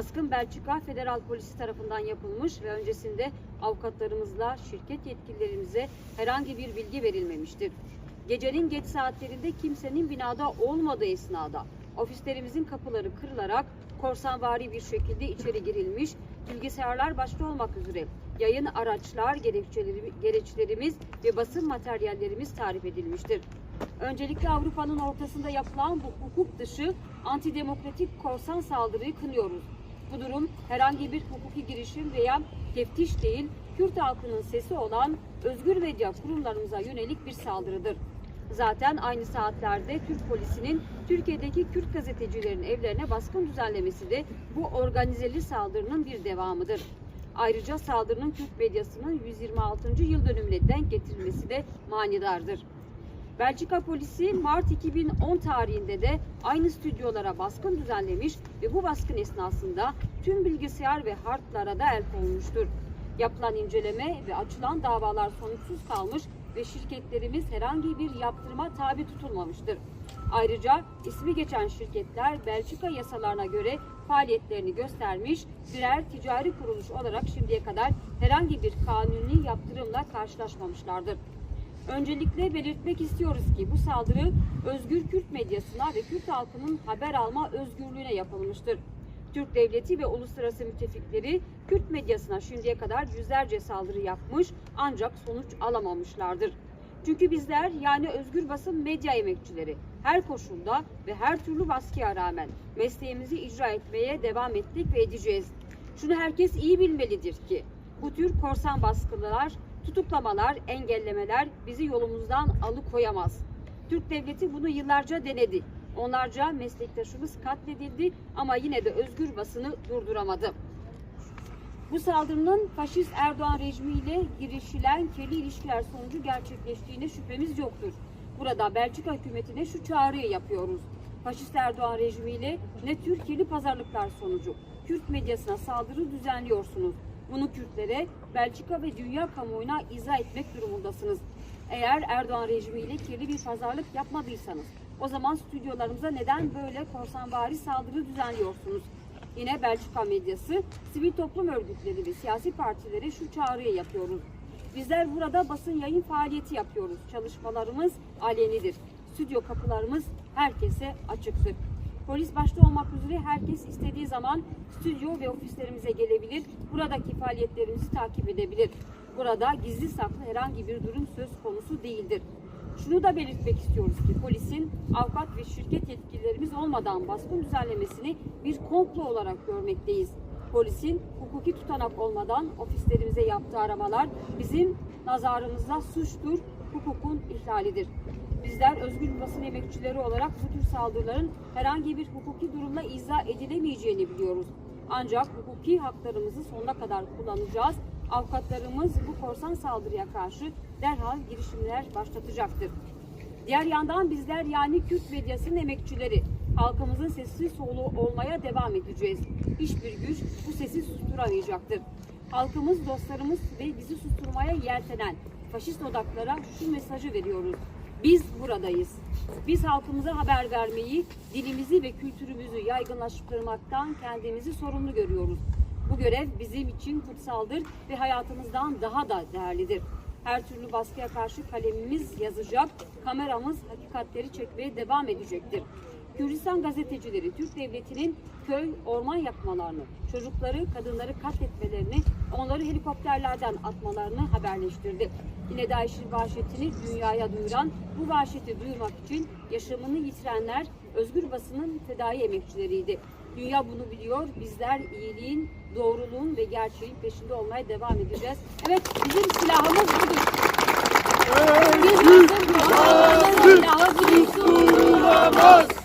Baskın Belçika Federal Polisi tarafından yapılmış ve öncesinde avukatlarımızla şirket yetkililerimize herhangi bir bilgi verilmemiştir. Gecenin geç saatlerinde kimsenin binada olmadığı esnada ofislerimizin kapıları kırılarak korsanvari bir şekilde içeri girilmiş, bilgisayarlar başta olmak üzere yayın araçlar, gereçleri- gereçlerimiz ve basın materyallerimiz tarif edilmiştir. Öncelikle Avrupa'nın ortasında yapılan bu hukuk dışı antidemokratik korsan saldırıyı kınıyoruz. Bu durum herhangi bir hukuki girişim veya teftiş değil, Kürt halkının sesi olan özgür medya kurumlarımıza yönelik bir saldırıdır. Zaten aynı saatlerde Türk polisinin Türkiye'deki Kürt gazetecilerin evlerine baskın düzenlemesi de bu organizeli saldırının bir devamıdır. Ayrıca saldırının Kürt medyasının 126. yıl dönümüne denk getirilmesi de manidardır. Belçika polisi Mart 2010 tarihinde de aynı stüdyolara baskın düzenlemiş ve bu baskın esnasında tüm bilgisayar ve hardlara da el konmuştur. Yapılan inceleme ve açılan davalar sonuçsuz kalmış ve şirketlerimiz herhangi bir yaptırıma tabi tutulmamıştır. Ayrıca ismi geçen şirketler Belçika yasalarına göre faaliyetlerini göstermiş, birer ticari kuruluş olarak şimdiye kadar herhangi bir kanuni yaptırımla karşılaşmamışlardır. Öncelikle belirtmek istiyoruz ki bu saldırı özgür Kürt medyasına ve Kürt halkının haber alma özgürlüğüne yapılmıştır. Türk devleti ve uluslararası müttefikleri Kürt medyasına şimdiye kadar yüzlerce saldırı yapmış ancak sonuç alamamışlardır. Çünkü bizler yani özgür basın medya emekçileri her koşulda ve her türlü baskıya rağmen mesleğimizi icra etmeye devam ettik ve edeceğiz. Şunu herkes iyi bilmelidir ki bu tür korsan baskılar, tutuklamalar, engellemeler bizi yolumuzdan alıkoyamaz. Türk devleti bunu yıllarca denedi. Onlarca meslektaşımız katledildi ama yine de özgür basını durduramadı. Bu saldırının faşist Erdoğan rejimiyle girişilen kirli ilişkiler sonucu gerçekleştiğine şüphemiz yoktur. Burada Belçika hükümetine şu çağrıyı yapıyoruz. Faşist Erdoğan rejimiyle ne tür kirli pazarlıklar sonucu Kürt medyasına saldırı düzenliyorsunuz. Bunu Kürtlere, Belçika ve dünya kamuoyuna izah etmek durumundasınız. Eğer Erdoğan rejimiyle kirli bir pazarlık yapmadıysanız o zaman stüdyolarımıza neden böyle korsanvari saldırı düzenliyorsunuz? Yine Belçika medyası, sivil toplum örgütleri ve siyasi partilere şu çağrıyı yapıyoruz. Bizler burada basın yayın faaliyeti yapıyoruz. Çalışmalarımız alenidir. Stüdyo kapılarımız herkese açıktır. Polis başta olmak üzere herkes istediği zaman stüdyo ve ofislerimize gelebilir. Buradaki faaliyetlerimizi takip edebilir. Burada gizli saklı herhangi bir durum söz konusu değildir. Şunu da belirtmek istiyoruz ki polisin avukat ve şirket yetkililerimiz olmadan baskın düzenlemesini bir komplo olarak görmekteyiz. Polisin hukuki tutanak olmadan ofislerimize yaptığı aramalar bizim nazarımızda suçtur, hukukun ihlalidir. Bizler özgür basın emekçileri olarak bu tür saldırıların herhangi bir hukuki durumla izah edilemeyeceğini biliyoruz. Ancak hukuki haklarımızı sonuna kadar kullanacağız. Avukatlarımız bu korsan saldırıya karşı derhal girişimler başlatacaktır. Diğer yandan bizler yani Kürt medyasının emekçileri halkımızın sessiz soluğu olmaya devam edeceğiz. Hiçbir güç bu sesi susturamayacaktır. Halkımız, dostlarımız ve bizi susturmaya yeltenen faşist odaklara şu mesajı veriyoruz. Biz buradayız. Biz halkımıza haber vermeyi, dilimizi ve kültürümüzü yaygınlaştırmaktan kendimizi sorumlu görüyoruz. Bu görev bizim için kutsaldır ve hayatımızdan daha da değerlidir. Her türlü baskıya karşı kalemimiz yazacak, kameramız hakikatleri çekmeye devam edecektir. Kürdistan gazetecileri Türk Devleti'nin köy, orman yakmalarını, çocukları, kadınları katletmelerini, onları helikopterlerden atmalarını haberleştirdi. Yine DAEŞ'in vahşetini dünyaya duyuran, bu vahşeti duyurmak için yaşamını yitirenler özgür basının fedai emekçileriydi. Dünya bunu biliyor. Bizler iyiliğin, doğruluğun ve gerçeğin peşinde olmaya devam edeceğiz. Evet, bizim silahımız budur. Biz hazır silahı budur.